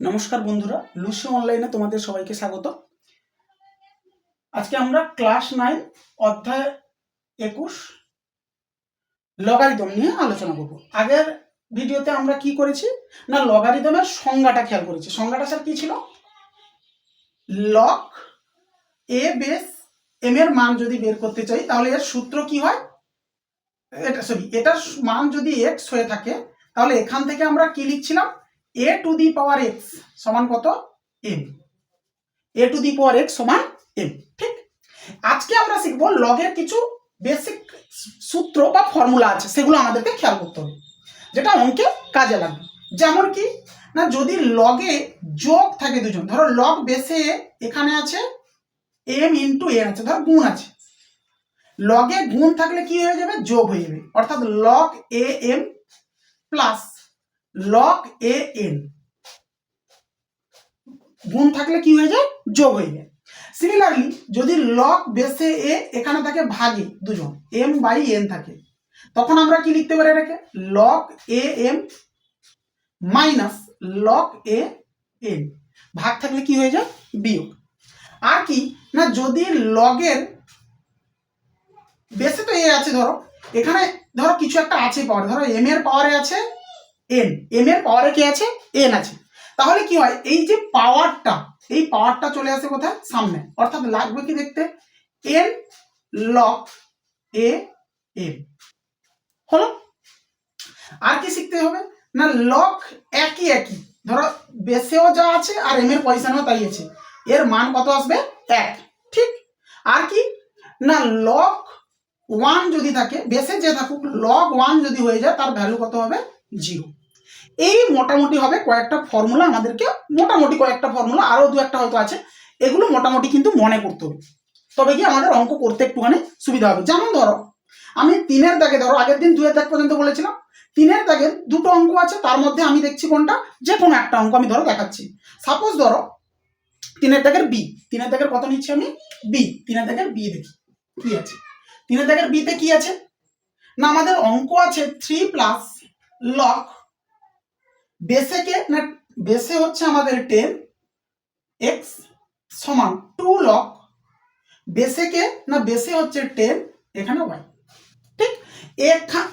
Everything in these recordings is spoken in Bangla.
নমস্কার বন্ধুরা, লুসি অনলাইনে তোমাদের সবাইকে স্বাগত। আজকে আমরা ক্লাস নাইন অধ্যায় একুশ লগারিদম নিয়ে আলোচনা করব। আগের ভিডিওতে আমরা কি করেছি? না লগারিদমের সংজ্ঞাটা খেয়াল করেছি। সংজ্ঞাটা স্যার কি ছিল? লক এ বেস এম এর মান যদি বের করতে চাই, তাহলে এর সূত্র কি হয়? এটা সরি এটার মান যদি এক্স হয়ে থাকে, তাহলে এখান থেকে আমরা কি লিখছিলাম? এ টু দি পাওয়ার এক্স সমান কত? M A to the power X সমান এম ঠিক? আজকে আমরা শিখব লগের কিছু বেসিক সূত্র বা ফর্মুলা আছে, সেগুলো আমাদেরকে খেয়াল করতে হবে, যেটা অঙ্কে কাজে লাগবে। যেমন কি, না যদি লগে যোগ থাকে দুজন, ধরো লগ বেসে এখানে আছে এম ইন্টু এন আছে, ধরো গুণ আছে। লগে গুণ থাকলে কি হয়ে যাবে? যোগ হয়ে যাবে। অর্থাৎ log A M plus log A N গুণ থাকলে কি হয়ে যায়? যোগ হয়ে যায়। সিমিলারলি যদি লগ বেসে এ এখানে থাকে ভাগে দুজন এম বাই এন থাকে, তখন আমরা কি লিখতে পারি এটাকে? Log A M minus log A N ভাগ থাকলে কি হয়ে যায়? বিয়োগ। আর কি? না, যদি লগের বেসে তো এ আছে ধরো, এখানে ধরো কিছু একটা আছে পাওয়ার ধরো এম এর পাওয়ারে আছে এন এম এর পাওয়ারে কি আছে? এন আছে। তাহলে কি হয়? এই যে পাওয়ারটা এই পাওয়ারটা চলে আসে কোথায়? সামনে। অর্থাৎ লাগবে কি দেখতে? এন লক এ এম হলো? আর কি শিখতে হবে? না লক একই একই। ধরো বেসেও যা আছে আর এম এর পয়সানেও তাই আছে। এর মান কত আসবে? এক। ঠিক? আর কি? না লক ওয়ান যদি থাকে বেসে যে থাকুক লগ ওয়ান যদি হয়ে যায়, তার ভ্যালু কত হবে? জিরো এই মোটামুটি হবে কয়েকটা ফর্মুলা আমাদেরকে, মোটামুটি কয়েকটা ফর্মুলা আরও দু একটা হয়তো আছে, এগুলো মোটামুটি কিন্তু মনে করতে হবে। তবে কি আমাদের অঙ্ক করতে একটুখানি সুবিধা হবে। যেমন ধরো, আমি তিনের দাগে, ধরো আগের দিন দুয়ের দাগ পর্যন্ত বলেছিলাম, তিনের দাগের দুটো অঙ্ক আছে, তার মধ্যে আমি দেখছি কোনটা? যে কোনো একটা অঙ্ক আমি ধরো দেখাচ্ছি। সাপোজ ধরো, তিনের দাগের বি তিনের দাগের কত নিচ্ছি আমি? বি তিনের দাগের বি দেখি, কি আছে? তিনের দাগের বিতে কি আছে? না, আমাদের অঙ্ক আছে থ্রি প্লাস লক বেসেকে না, বেসে হচ্ছে আমাদের টেন এক্স সমান টু লক বেসেকে না, বেসে হচ্ছে টেন এখানে ওয়াই ঠিক?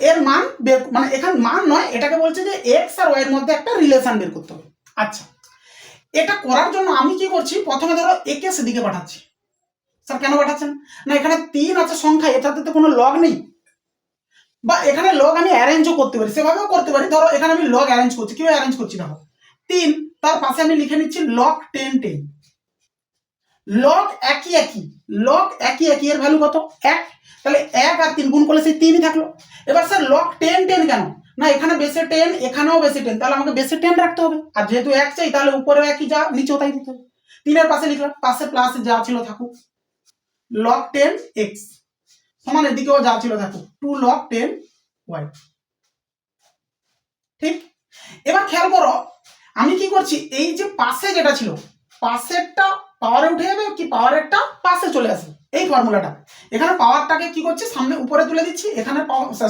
এর মান বের মানে এখানে মান নয়, এটাকে বলছে যে এক্স আর ওয়াই এর মধ্যে একটা রিলেশন বের করতে হবে। আচ্ছা এটা করার জন্য আমি কি করছি? প্রথমে ধরো একে সেদিকে পাঠাচ্ছি। স্যার, কেন পাঠাচ্ছেন? না, এখানে তিন আছে সংখ্যা, এটাতে তো কোনো লগ নেই। বা এখানে লগ আমি অ্যারেঞ্জও করতে পারি, সেভাবেও করতে পারি। ধরো, এখানে আমি লগ অ্যারেঞ্জ করছি, কীভাবে অ্যারেঞ্জ করছি দেখো। তিন, তার পাশে আমি লিখে নিচ্ছি লগ টেন টেন লগ একই একই লগ একই একই, এর ভ্যালু কত? এক। তাহলে এক আর তিন গুণ করলে সেই তিনই থাকল। এবার স্যার লগ টেন টেন কেন? না, এখানে বেসে টেন এখানেও বেসে টেন তাহলে আমাকে বেসে টেন রাখতে হবে। আর যেহেতু এক চাই, তাহলে উপরেও একই যা, নিচেও তাই দিতে হবে। তিনের পাশে লিখলাম, পাশে প্লাস যা ছিল থাকুক। লগ টেন এক্স সমান এদিকেও যা ছিল থাকুক টু লক টেন ওয়াই ঠিক? এবার খেয়াল করো, আমি কি করছি, এই যে পাশে যেটা ছিল, পাশেরটা পাওয়ারে উঠে যাবে কি পাওয়ারেরটা পাশে চলে আসবে, এই ফর্মুলাটা এখানে পাওয়ারটাকে কি করছি, সামনে উপরে তুলে দিচ্ছি, এখানে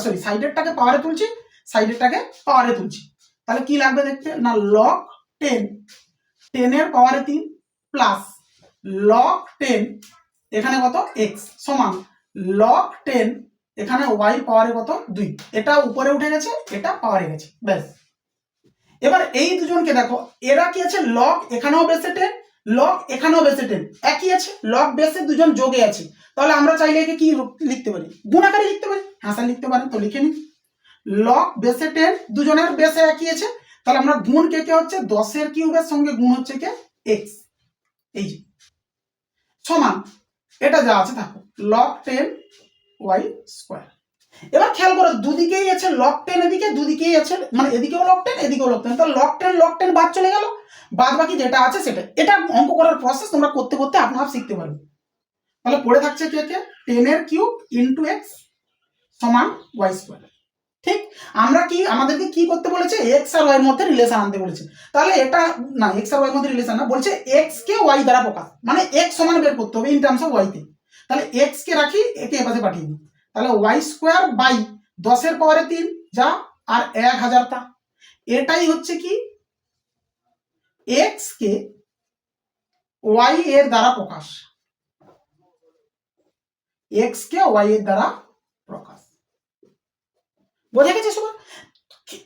সরি সাইডেরটাকে পাওয়ারে তুলছি সাইডেরটাকে পাওয়ারে তুলছি। তাহলে কি লাগবে দেখতে? না লক টেন টেনের পাওয়ারে তিন প্লাস লক টেন এখানে কত? এক্স সমান। লগ টেন এখানে ওয়াই পাওয়ারে কত দুই। এটা উপরে উঠে গেছে, এটা পাওয়ারে গেছে। ব্যাস। এবার এই দুজনকে দেখো, এরা কি আছে? লগ এখানেও বেসে টেন লগ এখানেও বেসে টেন একই আছে লগ বেসে দুজন যোগে আছে। তাহলে আমরা চাইলে একে কি লিখতে পারি? গুণাকারে লিখতে পারি। হাসা লিখতে পারেন, তো লিখে নিন। লগ বেসে টেন দুজনের বেসে একই আছে। তাহলে আমরা গুণ কে কে হচ্ছে? দশের কিউবের সঙ্গে গুণ হচ্ছে কে? এক্স এই যে। সমান। এটা যা আছে, থাকো। লক টেন ওয়াই স্কোয়ার এবার খেয়াল করো, দুদিকেই আছে লক টেন এদিকে, দুদিকেই আছে মানে এদিকেও লক টেন এদিকেও লক টেন তো লক টেন লক টেন বাদ চলে গেল। বাদ বাকি যেটা আছে সেটা এটা অঙ্ক করার প্রসেস তোমরা করতে করতে আপনার শিখতে পারবে। তাহলে পড়ে থাকছে কে কে? টেনের কিউব ইন্টু এক্স সমান ওয়াই স্কোয়ার ঠিক? আমরা কি, আমাদেরকে কি করতে বলেছে? এক্স আর ওয়াই এর মধ্যে রিলেশন আনতে বলেছে। তাহলে এটা, না এক্স আর ওয়াই এর মধ্যে রিলেশন না, বলছে এক্স কে ওয়াই দ্বারা প্রকাশ। মানে এক্স সমান বের করতে হবে ইন টার্মস অফ ওয়াইতে তাহলে এক্স কে রাখি একে এপাশে পাঠিয়ে দিই। তাহলে ওয়াই স্কোয়ার বাই দশের পাওয়ারে তিন, যা, আর এক হাজার তা। এটাই হচ্ছে কি? এক্স কে ওয়াই এর দ্বারা প্রকাশ। এক্স কে ওয়াই এর দ্বারা প্রকাশ। বোঝা গেছে সবার?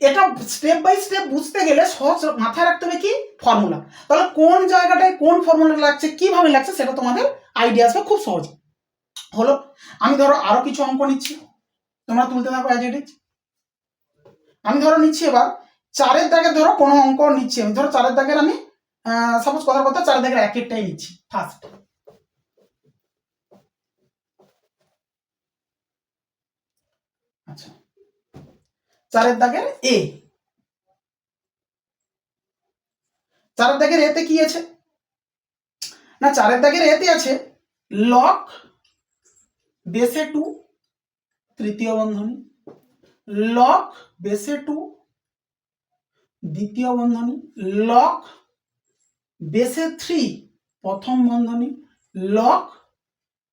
এটা স্টেপ বাই স্টেপ বুঝতে গেলে সহজ মাথায় রাখতে হবে কি? ফর্মুলা তাহলে কোন জায়গাটায় কোন ফর্মুলা লাগছে, কীভাবে লাগছে সেটা তোমাদের আইডিয়া আসবে খুব সহজ। হলো, আমি ধরো আরও কিছু অঙ্ক নিচ্ছি। তোমরা তুলতে থাকো অ্যাজ আমি ধরো নিচ্ছি এবার, চারের দাগের ধরো কোনো অঙ্ক নিচ্ছি আমি। ধরো চারের দাগের আমি সাপোজ কথার কথা চারের দাগের এক একটাই নিচ্ছি। ফার্স্ট আচ্ছা চারের দাগের এ। চারের দাগের এতে কি আছে? না, চারের দাগের এতে আছে লক, বেসে টু, তৃতীয় বন্ধনী। লক, বেসে টু, দ্বিতীয় বন্ধনী। লক, বেসে থ্রি, প্রথম বন্ধনী। লক,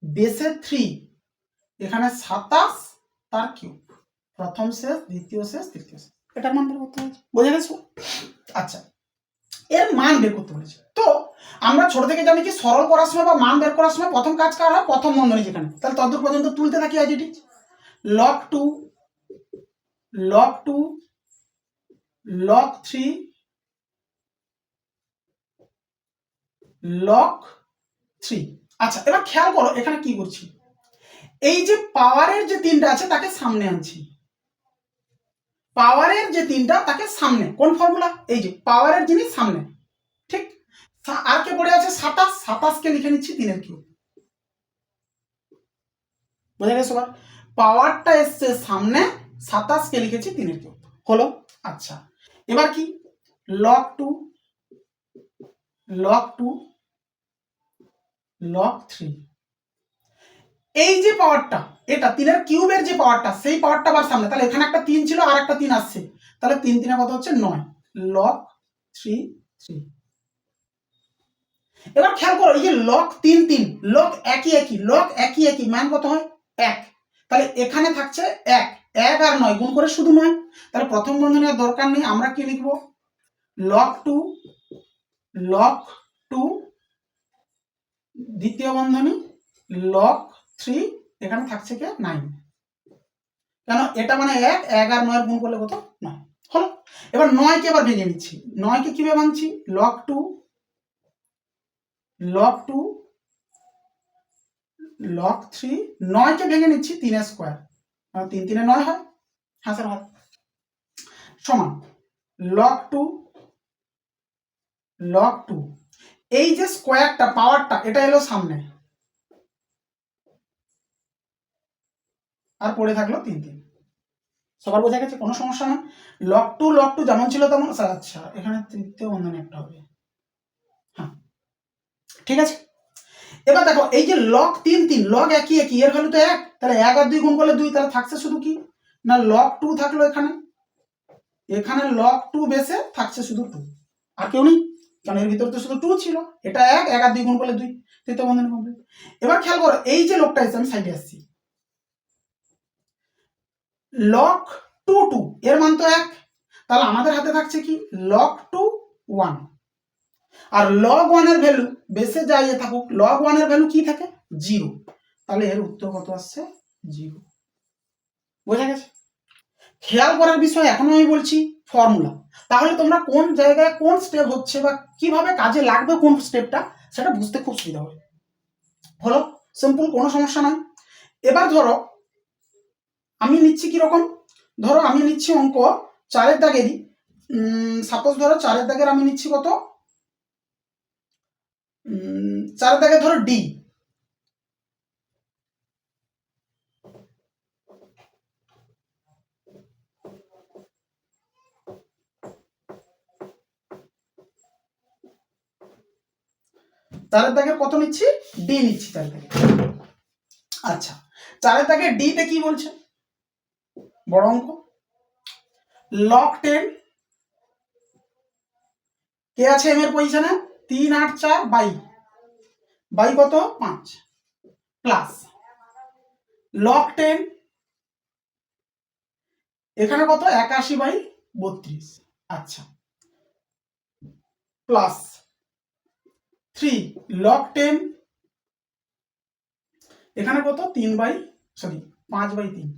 বেসে থ্রি, এখানে সাতাশ, তার কিউব। প্রথম শেষ দ্বিতীয় শেষ তৃতীয় শেষ। এটার মান বের করতে হয়েছে। বোঝা গেছে? আচ্ছা। এর মান বের করতে বলেছে তো আমরা ছোট থেকে জানি কি সরল করার সময় বা মান বের করার সময় প্রথম কাজ কার হয়? প্রথম বন্ধনী যেখানে। তাহলে ততদূর পর্যন্ত তুলতে থাকি আজ এটি log two log two log three log three আচ্ছা এবার খেয়াল করো এখানে কি করছি? এই যে পাওয়ারের যে তিনটা আছে তাকে সামনে আনছি। পাওয়ারের যে তিনটা, তাকে সামনে। কোন ফর্মুলা এই যে, পাওয়ারের জিনিস সামনে। ঠিক? আর কে পড়ে আছে? সাতাশ। সাতাশকে লিখে নিচ্ছি? তিনের কিউব। বোঝা গেছে সবার পাওয়ারটা এসছে সামনে সাতাশকে লিখেছি? তিনের কিউব। হলো? আচ্ছা। এবার কি? Log two log two log three এই যে পাওয়ারটা এটা তিনের কিউবের যে পাওয়ারটা সেই পাওয়ারটা আবার সামনে, তাহলে এখানে একটা তিন ছিল আর একটা তিন আসছে। তাহলে তিন তিনে কত হচ্ছে? নয়। লক থ্রি থ্রি এবার খেয়াল করো, এই যে লক তিন তিন লক একই একই লক একই একই, মান কত হয়? এক। তাহলে এখানে থাকছে এক। এক আর নয়, গুণ করে শুধু নয়। তাহলে প্রথম বন্ধনের দরকার নেই, আমরা কি লিখব? লক টু লক টু দ্বিতীয় বন্ধনী লক থ্রি এখানে থাকছে কি? নাইন কেন? এটা মানে এক এক আর নয়ের গুণ করলে কত? নয়। হলো? এবার নয়কে এবার ভেঙে নিচ্ছি। নয়কে কীভাবে ভাঙছি? Log two log two log three নয়কে ভেঙে নিচ্ছি তিনের স্কোয়ার তিন তিনে নয় হয়? হাসের হয় সমান। লক টু লক টু এই যে স্কোয়ারটা পাওয়ারটা এটা এলো সামনে। আর পড়ে থাকল তিন তিন সবার বোঝা গেছে কোনো সমস্যা না। লক টু লক টু যেমন ছিল তেমন আচ্ছা, এখানে তৃতীয় বন্ধনী একটা হবে। হ্যাঁ ঠিক আছে? এবার দেখো এই যে লক তিন তিন লক একই একই এর ভ্যালু তো এক তাহলে এক আর দুই গুণ করলে দুই তাহলে থাকছে শুধু কি? না লক টু থাকল এখানে। এখানে লক টু বেসে থাকছে শুধু টু। আর কেউ নেই কারণ এর ভিতরে তো শুধু টু ছিল। এটা এক এক আর দুই গুণ করলে দুই তৃতীয় বন্ধনী কমপ্লিট এবার খেয়াল করো এই যে লোকটা এসে আমি সাইডে আসছি। লক টু টু এর মান তো এক। তাহলে আমাদের হাতে থাকছে কি? লক টু ওয়ান আর লগ ওয়ানের ভ্যালু বেসে যাই থাকুক লগ ওয়ানের ভ্যালু কি থাকে? জিরো তাহলে এর উত্তর কত আসছে? জিরো বোঝা গেছে? খেয়াল করার বিষয় এখনও আমি বলছি ফর্মুলা তাহলে তোমরা কোন জায়গায় কোন স্টেপ হচ্ছে বা কীভাবে কাজে লাগবে কোন স্টেপটা সেটা বুঝতে খুব সুবিধা হবে। হলো সিম্পল কোনো সমস্যা নয় এবার ধরো আমি নিচ্ছি কীরকম ধরো আমি নিচ্ছি অঙ্ক চারের দাগেরই। সাপোজ ধরো চারের দাগের আমি নিচ্ছি কত? চারের দাগে ধরো ডি চারের দাগের কত নিচ্ছি? ডি নিচ্ছি চারের দাগে আচ্ছা চারের দাগে ডিতে কি বলছে? বড় অঙ্ক লক টেন কে আছে এম এর পজিশনে তিন, আট, চার, বাই। বাই কত? পাঁচ। প্লাস লক টেন এখানে কত? একাশি বাই বত্রিশ। আচ্ছা। প্লাস থ্রি লক টেন এখানে কত? তিন বাই সরি পাঁচ বাই তিন।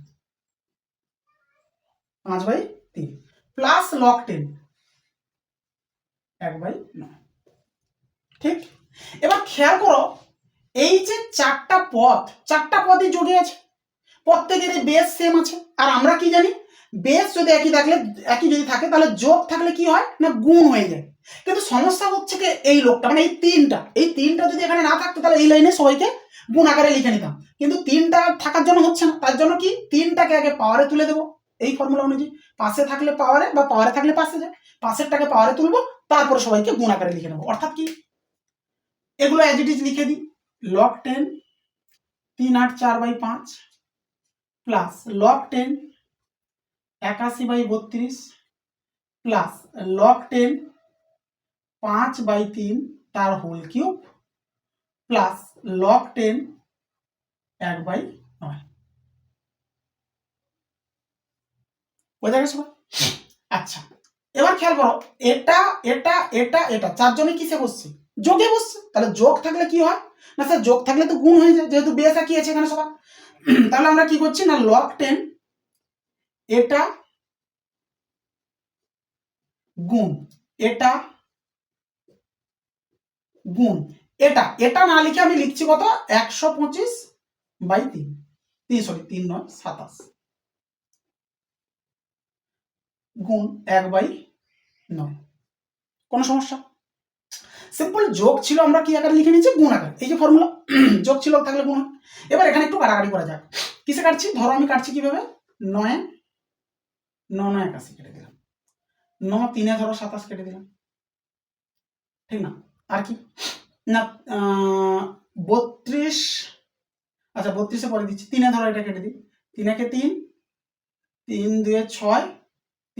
পাঁচ বাই তিন। প্লাস লক টেন এক বাই নয়। ঠিক? এবার খেয়াল করো, এই যে চারটা পদ চারটা পদই যোগে আছে। প্রত্যেকেরই বেস সেম আছে। আর আমরা কি জানি? বেস যদি একই থাকলে, একই যদি থাকে, তাহলে যোগ থাকলে কি হয়? না, গুণ হয়ে যায়। কিন্তু সমস্যা হচ্ছে কি, এই লোকটা মানে এই তিনটা এই তিনটা যদি এখানে না থাকতো, তাহলে এই লাইনে সবাইকে গুণ আকারে লিখে নিতাম। কিন্তু তিনটা থাকার জন্য হচ্ছে না। তার জন্য কি? তিনটাকে আগে পাওয়ারে তুলে দেবো। এই ফর্মুলা অনুযায়ী পাশে থাকলে পাওয়ারে বা পাওয়ারে থাকলে পাশে যায়। পাশের পাশেরটাকে পাওয়ারে তুলবো, তারপরে সবাইকে গুণ আকারে লিখে নেব। অর্থাৎ কি? এগুলো অ্যাজ ইট ইজ লিখে দিই। লক টেন তিন আট চার বাই পাঁচ প্লাস লক টেন একাশি বাই বত্রিশ প্লাস লক টেন পাঁচ বাই তিন, তার whole cube plus log ten এক বাই নয়। বোঝা গেছে? আচ্ছা এবার খেয়াল করো, এটা এটা এটা এটা চারজনে কিসে বসছে? যোগে বসছে। তাহলে যোগ থাকলে কি হয়? না স্যার যোগ থাকলে তো গুণ হয়ে যায়, যেহেতু বেস একই আছে এখানে সবার। তাহলে আমরা কি করছি? না লক টেন এটা গুণ এটা গুণ, এটা এটা না লিখে আমি লিখছি কত? একশো পঁচিশ বাই তিন। তিন সরি তিন নয়, সাতাশ। গুণ এক বাই নয়। কোনো সমস্যা? সিম্পল যোগ ছিল আমরা কি আকারে লিখে নিয়েছি? গুণ আকার। এই যে ফর্মুলা যোগ ছিল থাকলে গুণ এবার এখানে একটু কাটাকাটি করা যাক। কিসে কাটছি? ধরো আমি কাটছি কীভাবে? নয়, ন নয় একাশি কেটে দিলাম। ন, তিনে ধরো সাতাশ কেটে দিলাম। ঠিক না? আর কি? না বত্রিশ আচ্ছা বত্রিশে পরে দিচ্ছি। তিনে ধরো এটা কেটে দিই। তিন একে তিন তিন দুয়ে ছয়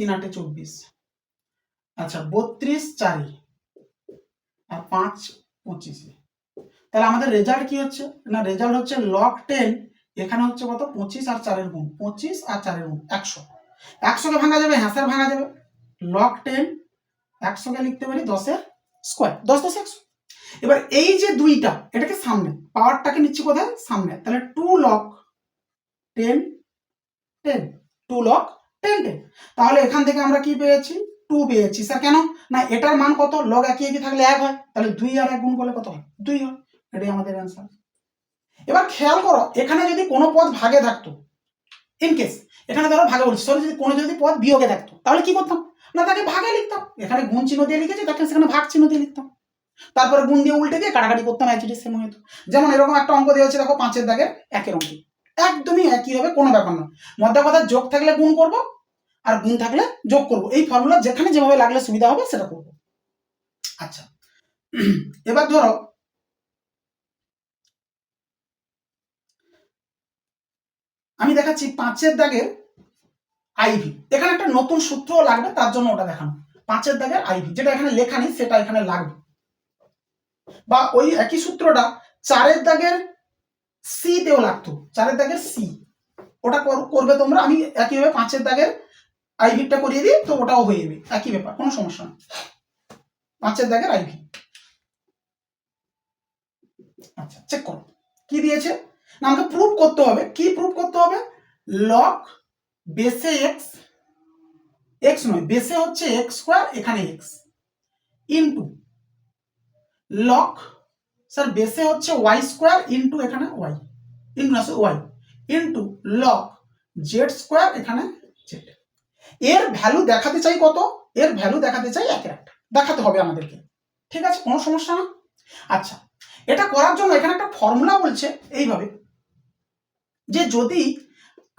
তিন আটে চব্বিশ। আচ্ছা বত্রিশ চারি আর পাঁচ পঁচিশে। তাহলে আমাদের রেজাল্ট কি হচ্ছে? না রেজাল্ট হচ্ছে লক টেন এখানে হচ্ছে কত? পঁচিশ আর চারের গুণ। পঁচিশ আর চারের গুণ, একশো। একশোকে ভাঙা যাবে হ্যাঁসের ভাঙা যাবে। লক টেন একশোকে লিখতে পারি দশের স্কোয়ার দশ দশ একশো। এবার এই যে দুইটা, এটাকে সামনে পাওয়ারটাকে নিচ্ছি কোথায়? সামনে। তাহলে two log ten ten two log ten তাহলে এখান থেকে আমরা কি পেয়েছি? টু পেয়েছি। স্যার কেন? না, এটার মান কত? লগ একই একই থাকলে এক হয়। তাহলে দুই আর এক গুণ করলে কত হয়? দুই হয়। এটাই আমাদের অ্যান্সার এবার খেয়াল করো, এখানে যদি কোনো পদ ভাগে থাকতো ইন কেস এখানে ধরো ভাগে বলছি সরি যদি কোনো যদি পদ বিয়োগে থাকতো, তাহলে কি করতাম? না, তাকে ভাগে লিখতাম। এখানে গুণ চিহ্ন দিয়ে লিখেছি, তাকে সেখানে ভাগ চিহ্ন দিয়ে লিখতাম। তারপরে গুণ দিয়ে উল্টে দিয়ে কাটাকাটি করতাম একই সেম হতো যেমন এরকম একটা অঙ্ক দেওয়া হচ্ছে দেখো, পাঁচের দাগের একের অঙ্ক। একদমই একই হবে, কোনো ব্যাপার না মধ্যে কথা যোগ থাকলে গুণ করব, আর গুণ থাকলে যোগ করব। এই ফর্মুলা যেখানে যেভাবে লাগলে সুবিধা হবে সেটা করব। আচ্ছা এবার ধরো, আমি দেখাচ্ছি পাঁচের দাগের আইভি এখানে একটা নতুন সূত্র লাগবে, তার জন্য ওটা দেখানো। পাঁচের দাগের আইভি যেটা এখানে লেখা নেই, সেটা এখানে লাগবে। বা ওই একই সূত্রটা চারের দাগের সি তেও লাগতো, চারের দাগের সি ওটা কর- করবে তোমরা, আমি একইভাবে পাঁচের দাগের আইভিটা করিয়ে দিই, তো ওটাও হয়ে যাবে, একই ব্যাপার, কোনো সমস্যা না। পাঁচের দাগের আইভি আচ্ছা চেক করো, কি দিয়েছে? না, আমাকে প্রুফ করতে হবে, কি প্রুফ করতে হবে? লক বেসে এক্স এক্স নয় বেসে হচ্ছে এক্স স্কোয়ার এখানে এক্স ইন্টু লক স্যার বেসে হচ্ছে ওয়াই স্কোয়ার ইন্টু এখানে ওয়াই ইন্টু না Y into log Z square এখানে জেড এর ভ্যালু দেখাতে চাই কত? এর ভ্যালু দেখাতে চাই একের একটা দেখাতে হবে আমাদেরকে। ঠিক আছে? কোনো সমস্যা না? আচ্ছা এটা করার জন্য এখানে একটা ফর্মুলা বলছে এইভাবে, যে যদি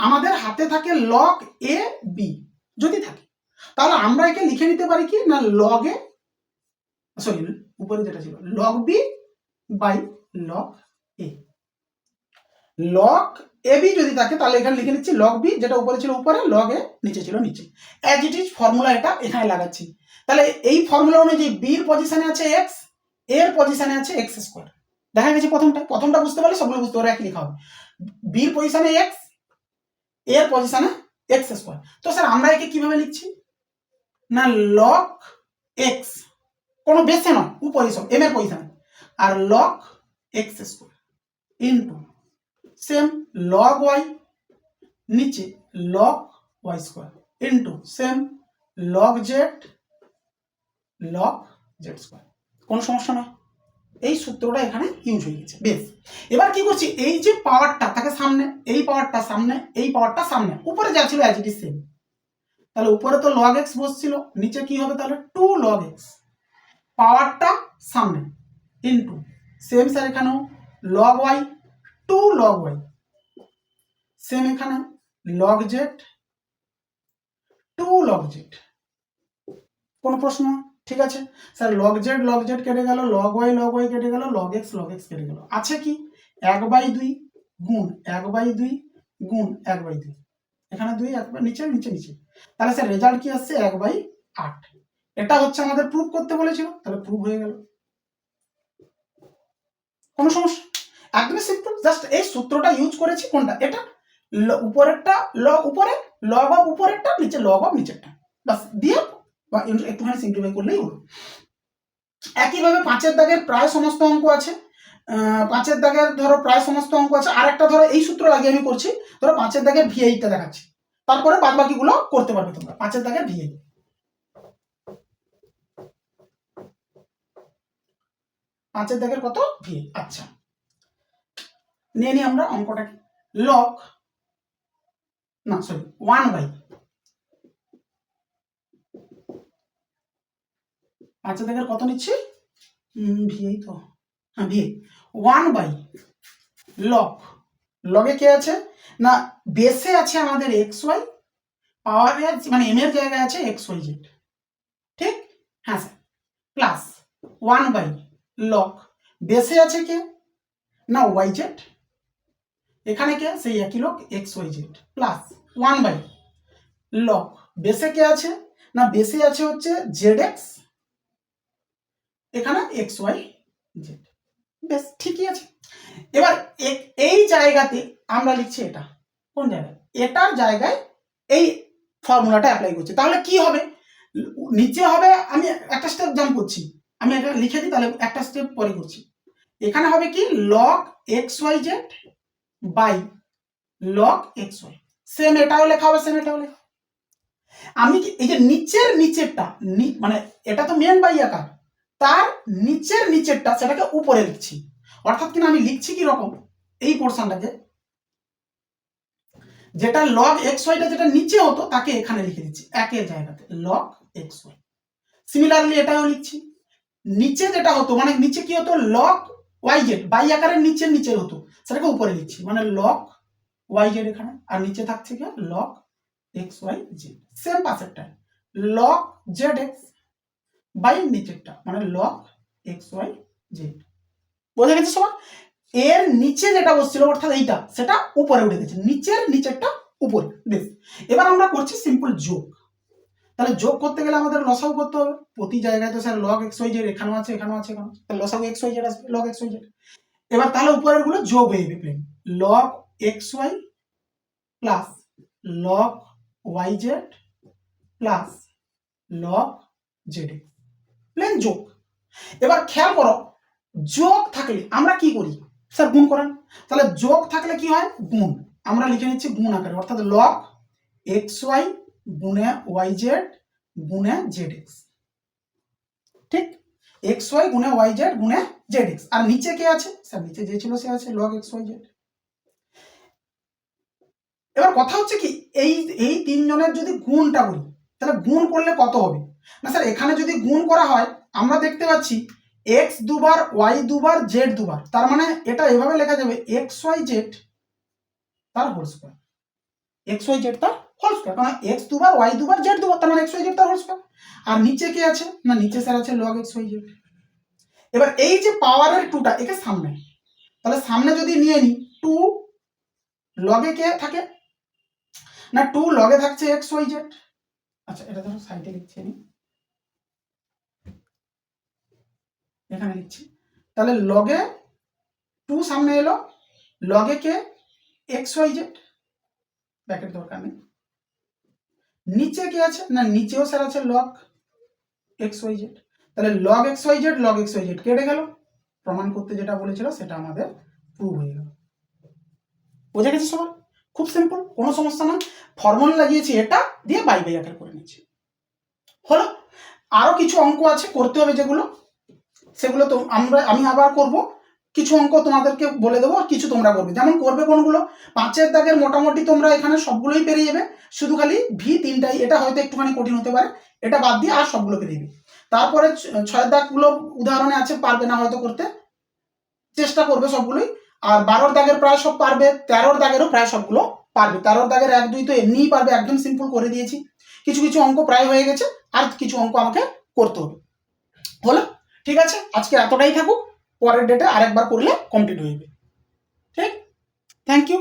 আমাদের হাতে থাকে লগ এ বি যদি থাকে, তাহলে আমরা একে লিখে নিতে পারি কি? না লগ এ সরি উপরে যেটা ছিল log B by log A log A B যদি থাকে, তাহলে এখানে লিখে নিচ্ছি লগ বি যেটা উপরে ছিল উপরে লগ এ নিচে ছিল নিচে। অ্যাজ ইট ইজ ফর্মুলা এটা এখানে লাগাচ্ছি। তাহলে এই ফর্মুলা অনুযায়ী বির পজিশনে আছে এক্সের পজিশনে আছে এক্স স্কোয়ার দেখা গেছে প্রথমটা। প্রথমটা বুঝতে পারলে সবগুলো বুঝতে পারবে একই লেখা হবে। বির পজিশনে এক্সের পজিশনে এক্স স্কোয়ার তো স্যার আমরা একে কীভাবে লিখছি? না লক এক্স কোনো বেসে নয়, উপরে সব এম এর পজিশনে আর log X square into same log Y নিচে log Y square into same log Z log Z square কোনো সমস্যা নয়। এই সূত্রটা এখানে ইউজ হয়ে গেছে। বেশ। এবার কি করছি? এই যে পাওয়ারটা তাকে সামনে, এই পাওয়ারটা সামনে, এই পাওয়ারটা সামনে। উপরে যা ছিল অ্যাজ ইট ইজ সেম তাহলে উপরে তো লগ এক্স বসছিল, নিচে কি হবে তাহলে? টু লগ এক্স পাওয়ারটা সামনে। ইন্টু সেম স্যার এখানেও log Y two log Y same এখানে log Z two log Z কোনো প্রশ্ন? ঠিক আছে? Sir log Z log Z কেটে গেল লগ ওয়াই লগ ওয়াই কেটে গেল লগ এক্স লগ এক্স কেটে গেল। আছে কি? এক বাই দুই গুণ এক বাই দুই গুণ এক বাই দুই। এখানে দুই, এক বাই, নিচে নিচে নিচে। তাহলে স্যার রেজাল্ট কি আসছে? এক বাই আট। এটা হচ্ছে আমাদের প্রুফ করতে বলেছিল। তাহলে প্রুফ হয়ে গেল। কোনো সমস্যা? একদমই সিম্পল জাস্ট এই সূত্রটা ইউজ করেছি কোনটা? এটা উপরেরটা লগ উপরে লগ অফ উপরেরটা, নিচে লগ অফ নিচেরটা। বাস, দিয়ে বা একটু- একটুখানি সিম্পলিফাই করলেই হলো। একইভাবে পাঁচের দাগের প্রায় সমস্ত অঙ্ক আছে। পাঁচের দাগের ধরো প্রায় সমস্ত অঙ্ক আছে। আর একটা ধরো এই সূত্র লাগিয়ে আমি করছি। ধরো পাঁচের দাগের ভি এইটটা দেখাচ্ছি। তারপরে বাদ বাকিগুলো করতে পারবে তোমরা। পাঁচের দাগের ভি পাঁচের দাগের কত? ভি আচ্ছা। নিয়ে নিই আমরা অঙ্কটাকে লক না সরি ওয়ান বাই পাঁচের দাগের কত নিচ্ছি? ভিএই তো। হ্যাঁ ভিএ ওয়ান বাই লক লগে কে আছে? না বেসে আছে আমাদের এক্স ওয়াই পাওয়ারে মানে এম এর জায়গায় আছে এক্স ওয়াই জেড ঠিক? হ্যাঁ sir plus one by log. বেসে আছে কে? না ওয়াই জেড এখানে কে? সেই একই লোক X Y Z plus one by log. বেসে কে আছে? না বেসে আছে হচ্ছে জেড এক্স এখানে এক্স ওয়াই জেড বেশ ঠিকই আছে। এবার এই জায়গাতে আমরা লিখছি এটা। কোন জায়গায়? এটার জায়গায় এই ফর্মুলাটা অ্যাপ্লাই করছি। তাহলে কি হবে? নিচে হবে, আমি একটা স্টেপ জাম্প করছি। আমি এটা লিখে দিই, তাহলে একটা স্টেপ পরে করছি। এখানে হবে কি log X Y Z by log X Y same এটাও লেখা হবে সেম এটাও লেখা আমি কি, এই যে নিচের নিচেরটা মানে এটা তো মেন বাই আকার। তার নিচের নিচেরটা সেটাকে উপরে লিখছি। অর্থাৎ কিনা আমি লিখছি কি রকম, এই পোর্শনটাকে যেটা লগ এক্স ওয়াইটা যেটা নিচে হতো, তাকে এখানে লিখে দিচ্ছি, একের জায়গাতে লগ এক্স ওয়াই সিমিলারলি এটাও লিখছি। নিচে যেটা হতো মানে নিচে কি হতো? লক ওয়াই জেড বাই আকারের নিচের নিচের হতো। সেটাকে উপরে লিখছি মানে লক ওয়াই জেড এখানে, আর নিচে থাকছে কি? Log X Y Z same পাশেরটা লক জেড এক্স বাই নিচেরটা মানে লক এক্স ওয়াই জেড বোঝা গেছে সবার? এর নিচে যেটা বসছিল, অর্থাৎ এইটা, সেটা উপরে উঠে গেছে। নিচের, নিচেরটা উপরে। বেশ। এবার আমরা করছি সিম্পল যোগ তাহলে যোগ করতে গেলে আমাদের লসাগু করতে হবে। প্রতি জায়গায় তো sir log X Y Z এখানেও আছে এখানেও আছে এখানেও আছে। তাহলে লসাগু এক্স ওয়াই জেড আসবে লগ এক্স ওয়াই জেড এবার তাহলে উপরেরগুলো যোগ হয়ে যাবে plain log X Y plus log Y Z plus log Z plain যোগ। এবার খেয়াল করো, যোগ থাকলে আমরা কি করি? স্যার গুণ করেন। তাহলে যোগ থাকলে কি হয়? গুণ। আমরা লিখে নিচ্ছি গুণ আকারে। অর্থাৎ লগ এক্স ওয়াই গুণে ওয়াই জেড, গুণে জেড এক্স। ঠিক? এক্স ওয়াই গুণে ওয়াই জেড, গুণে জেড এক্স। আর নিচে কে আছে? স্যার, নিচে যে ছিল সে আছে লগ এক্স ওয়াই জেড। এবার কথা হচ্ছে কি, এই এই তিনজনের যদি গুণটা করি তাহলে গুণ করলে কত হবে? না স্যার, এখানে যদি গুণ করা হয়, আমরা দেখতে পাচ্ছি এক্স দুবার ওয়াই দুবার জেড দুবার। তার মানে এটা এভাবে লেখা যাবে এক্স ওয়াই জেড তার whole square X Y Z তার হোল স্কোয়ার কারণ এক্স দুবার ওয়াই দুবার জেড দুবার, তার মানে এক্স ওয়াই জেড তার হোল স্কোয়ার আর নিচে কি আছে? না, নিচে স্যার আছে লগ এক্স ওয়াই জেড এবার এই যে পাওয়ারের টুটা একে সামনে। তাহলে সামনে যদি নিয়ে নিই টু লগে কে থাকে? না টু লগে থাকছে এক্স ওয়াই জেড আচ্ছা এটা ধরো সাইডে লিখছি আমি। এখানে লিখছি। তাহলে লগে টু সামনে এলো লগে কে? এক্স ওয়াই জেড ব্যাকের দরকার নেই। নিচে কি আছে? না, নিচেও স্যার আছে লগ এক্স ওয়াই জেড তাহলে log X Y Z log X Y Z কেটে গেল। প্রমাণ করতে যেটা বলেছিল সেটা আমাদের প্রুভ হয়ে গেল। বোঝা গেছে সবার? খুব সিম্পল কোনো সমস্যা না ফর্মুলা লাগিয়েছি এটা, দিয়ে বাই বাই আকার করে নিয়েছি। হলো, আরও কিছু অঙ্ক আছে, করতে হবে যেগুলো। সেগুলো তো আমরা, আমি আবার করব। কিছু অঙ্ক তোমাদেরকে বলে দেবো কিছু তোমরা করবে। যেমন করবে কোনগুলো? পাঁচের দাগের মোটামুটি তোমরা এখানে সবগুলোই পেরিয়ে যাবে। শুধু খালি ভি তিনটাই, এটা হয়তো একটুখানি কঠিন হতে পারে। এটা বাদ দিয়ে আর সবগুলো পেরিয়ে যাবে। তারপরে ছয়ের দাগগুলো উদাহরণে আছে, পারবে না হয়তো করতে। চেষ্টা করবে সবগুলোই। আর বারোর দাগের প্রায় সব পারবে, তেরোর দাগেরও প্রায় সবগুলো পারবে। তেরোর দাগের এক, দুই তো এমনিই পারবে, একদম সিম্পল করে দিয়েছি। কিছু কিছু অঙ্ক প্রায় হয়ে গেছে, আর কিছু অঙ্ক আমাকে করতে হবে। হলো? ঠিক আছে? আজকে এতটাই থাকুক। পরের ডেটে আরেকবার করলে কমপ্লিট হয়ে যাবে ঠিক? Thank you